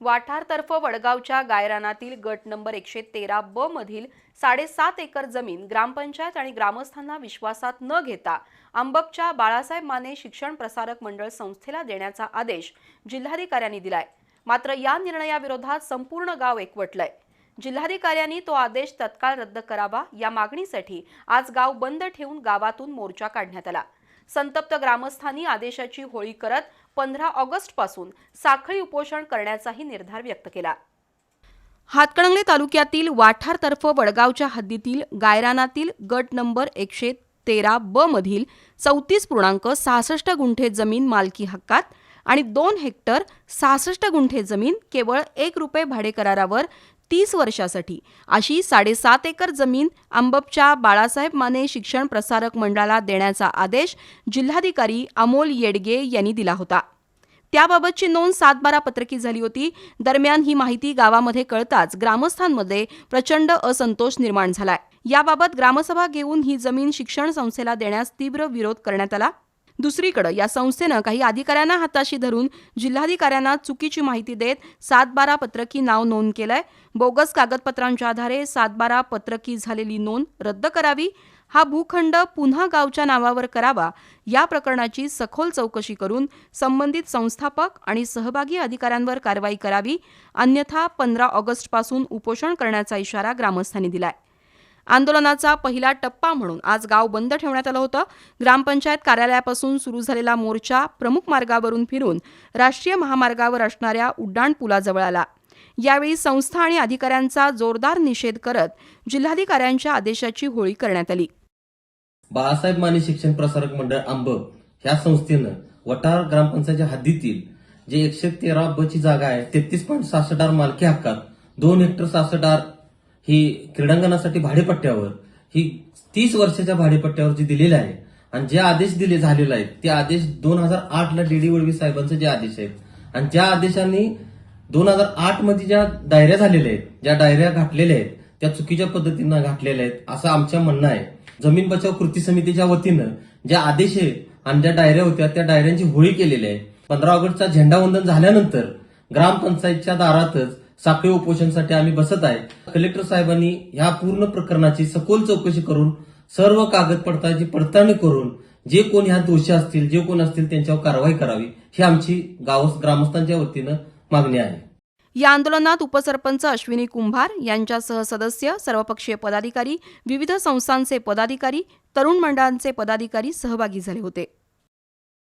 वाठारतर्फ वडगावच्या गायरानातील गट नंबर एकशे तेरा ब मधील साडेसात एकर जमीन ग्रामपंचायत आणि ग्रामस्थांना विश्वासात न घेता अंबकच्या बाळासाहेब माने शिक्षण प्रसारक मंडळ संस्थेला देण्याचा आदेश जिल्हाधिकाऱ्यांनी दिलाय. मात्र या निर्णयाविरोधात संपूर्ण गाव एकवटलंय. जिल्हाधिकाऱ्यांनी तो आदेश तत्काळ रद्द करावा या मागणीसाठी आज गाव बंद ठेवून गावातून मोर्चा काढण्यात आला. संतप्त ग्रामस्थांनी आदेशाची होळी करत पंधरा ऑगस्टपासून साखळी उपोषण करण्याचाही निर्धार व्यक्त केला. हातकणंगले तालुक्यातील वाठारतर्फ वडगावच्या हद्दीतील गायरानातील गट नंबर एकशे तेरा ब मधील चौतीस पूर्णांक सहासष्ट गुंठे जमीन मालकी हक्कात आणि दोन हेक्टर सहासष्ट गुंठे जमीन केवळ एक रुपये भाडेकरारावर तीस वर्षासाठी. अशी साडेसात एकर जमीन आंबपच्या बाळासाहेब माने शिक्षण प्रसारक मंडळाला देण्याचा आदेश जिल्हाधिकारी अमोल येडगे यांनी दिला होता. त्याबाबतची नोंद सातबारा पत्रकी झाली होती. दरम्यान ही माहिती गावामध्ये कळताच ग्रामस्थांमध्ये प्रचंड असंतोष निर्माण झालाय. याबाबत ग्रामसभा घेऊन ही जमीन शिक्षण संस्थेला देण्यास तीव्र विरोध करण्यात आला. दुसरीकडे या संस्थेनं काही अधिकाऱ्यांना हाताशी धरून जिल्हाधिकाऱ्यांना चुकीची माहिती देत सातबारा पत्रकी नाव नोंद केलंय. बोगस कागदपत्रांच्या आधारे सातबारा पत्रकी झालेली नोंद रद्द करावी. हा भूखंड पुन्हा गावच्या नावावर करावा. या प्रकरणाची सखोल चौकशी करून संबंधित संस्थापक आणि सहभागी अधिकाऱ्यांवर कारवाई करावी. अन्यथा पंधरा ऑगस्टपासून उपोषण करण्याचा इशारा ग्रामस्थांनी दिलाय. आंदोलनाचा पहिला टप्पा म्हणून आज गाव बंद ठेवण्यात आलं होतं. ग्रामपंचायत कार्यालयापासून सुरू झालेला मोर्चा प्रमुख मार्गावरून फिरून राष्ट्रीय महामार्गावर असणाऱ्या उड्डाण पुलाजवळ आला. यावेळी संस्था आणि अधिकाऱ्यांचा जोरदार निषेध करत जिल्हाधिकाऱ्यांच्या आदेशाची होळी करण्यात आली. बाळासाहेब माने शिक्षण प्रसारक मंडळ आंब ह्या संस्थेनं वटार ग्रामपंचायतच्या हद्दीतील जे एकशे तेरा ब ची जागा आहे तेहतीस पॉईंट सहासष्ट मालकी हक्कात दोन हेक्टर सहासष्ट ही क्रीडांगणासाठी भाडेपट्ट्यावर ही तीस वर्षाच्या भाडेपट्ट्यावर जी दिलेली आहे आणि जे आदेश दिले झालेले आहेत ते आदेश दोन हजार आठ ला डी वळवी साहेबांचे जे आदेश आहेत. आणि ज्या आदेशांनी दोन हजार आठमध्ये ज्या डायऱ्या झालेल्या आहेत ज्या डायऱ्या घातलेल्या आहेत त्या चुकीच्या पद्धतीनं घातलेल्या आहेत असं आमच्या म्हणणं आहे. जमीन बचाव कृती समितीच्या वतीनं ज्या आदेश आहे आणि ज्या डायऱ्या होत्या त्या डायऱ्यांची होळी केलेली आहे. पंधरा ऑगस्टचा झेंडावंदन झाल्यानंतर ग्रामपंचायतच्या दारातच साखळी उपोषणसाठी आम्ही बसत आहे. कलेक्टर साहेबांनी ह्या पूर्ण प्रकरणाची सखोल चौकशी करून सर्व कागदपत्रांची पडताळणी करून जे कोण ह्या दोषी असतील जे कोण असतील त्यांच्यावर कारवाई करावी ही आमची गाव ग्रामस्थांच्या वतीनं मागणी आहे. या आंदोलनात उपसरपंच अश्विनी कुंभार यांच्यासह सदस्य सर्वपक्षीय पदाधिकारी विविध संस्थांचे पदाधिकारी तरुण मंडळांचे पदाधिकारी सहभागी झाले होते.